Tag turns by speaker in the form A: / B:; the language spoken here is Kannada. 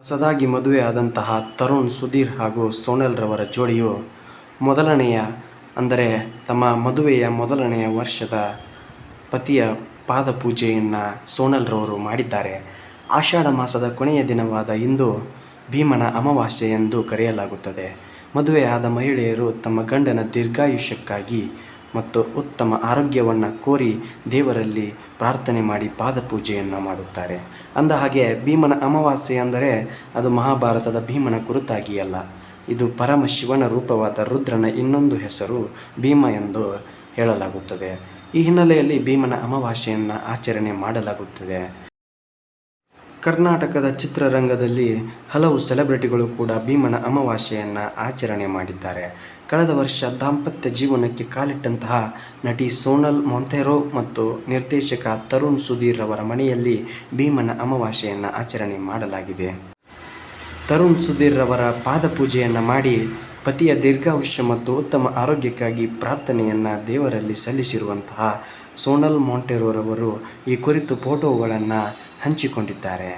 A: ಹೊಸದಾಗಿ ಮದುವೆಯಾದಂತಹ ತರುಣ್ ಸುಧೀರ್ ಹಾಗೂ ಸೋನಲ್ ರವರ ಜೋಡಿಯು ಮೊದಲನೆಯ, ಅಂದರೆ ತಮ್ಮ ಮದುವೆಯ ಮೊದಲನೆಯ ವರ್ಷದ ಪತಿಯ ಪಾದಪೂಜೆಯನ್ನು ಸೋನಲ್ರವರು ಮಾಡಿದ್ದಾರೆ. ಆಷಾಢ ಮಾಸದ ಕೊನೆಯ ದಿನವಾದ ಇಂದು ಭೀಮನ ಅಮಾವಾಸ್ಯೆ ಎಂದು ಕರೆಯಲಾಗುತ್ತದೆ. ಮದುವೆಯಾದ ಮಹಿಳೆಯರು ತಮ್ಮ ಗಂಡನ ದೀರ್ಘಾಯುಷ್ಯಕ್ಕಾಗಿ ಮತ್ತು ಉತ್ತಮ ಆರೋಗ್ಯವನ್ನು ಕೋರಿ ದೇವರಲ್ಲಿ ಪ್ರಾರ್ಥನೆ ಮಾಡಿ ಪಾದಪೂಜೆಯನ್ನು ಮಾಡುತ್ತಾರೆ. ಅಂದ ಹಾಗೆ ಭೀಮನ ಅಮಾವಾಸ್ಯೆ ಅಂದರೆ ಅದು ಮಹಾಭಾರತದ ಭೀಮನ ಕುರಿತಾಗಿ ಅಲ್ಲ ಇದು ಪರಮಶಿವನ ರೂಪವಾದ ರುದ್ರನ ಇನ್ನೊಂದು ಹೆಸರು ಭೀಮ ಎಂದು ಹೇಳಲಾಗುತ್ತದೆ. ಈ ಹಿನ್ನೆಲೆಯಲ್ಲಿ ಭೀಮನ ಅಮಾವಾಸ್ಯೆಯನ್ನು ಆಚರಣೆ ಮಾಡಲಾಗುತ್ತದೆ. ಕರ್ನಾಟಕದ ಚಿತ್ರರಂಗದಲ್ಲಿ ಹಲವು ಸೆಲೆಬ್ರಿಟಿಗಳು ಕೂಡ ಭೀಮನ ಅಮಾವಾಸ್ಯೆಯನ್ನು ಆಚರಣೆ ಮಾಡಿದ್ದಾರೆ. ಕಳೆದ ವರ್ಷ ದಾಂಪತ್ಯ ಜೀವನಕ್ಕೆ ಕಾಲಿಟ್ಟಂತಹ ನಟಿ ಸೋನಲ್ ಮೊಂತೆರೋ ಮತ್ತು ನಿರ್ದೇಶಕ ತರುಣ್ ಸುಧೀರ್ ಅವರ ಮನೆಯಲ್ಲಿ ಭೀಮನ ಅಮಾವಾಸ್ಯೆಯನ್ನು ಆಚರಣೆ ಮಾಡಲಾಗಿದೆ. ತರುಣ್ ಸುಧೀರ್ ರವರ ಪಾದಪೂಜೆಯನ್ನು ಮಾಡಿ ಪತಿಯ ದೀರ್ಘಾಯುಷ್ಯ ಮತ್ತು ಉತ್ತಮ ಆರೋಗ್ಯಕ್ಕಾಗಿ ಪ್ರಾರ್ಥನೆಯನ್ನು ದೇವರಲ್ಲಿ ಸಲ್ಲಿಸಿರುವಂತಹ ಸೋನಲ್ ಮೊಂಟೆರೋರವರು ಈ ಕುರಿತು ಫೋಟೋಗಳನ್ನು ಹಂಚಿಕೊಂಡಿದ್ದಾರೆ.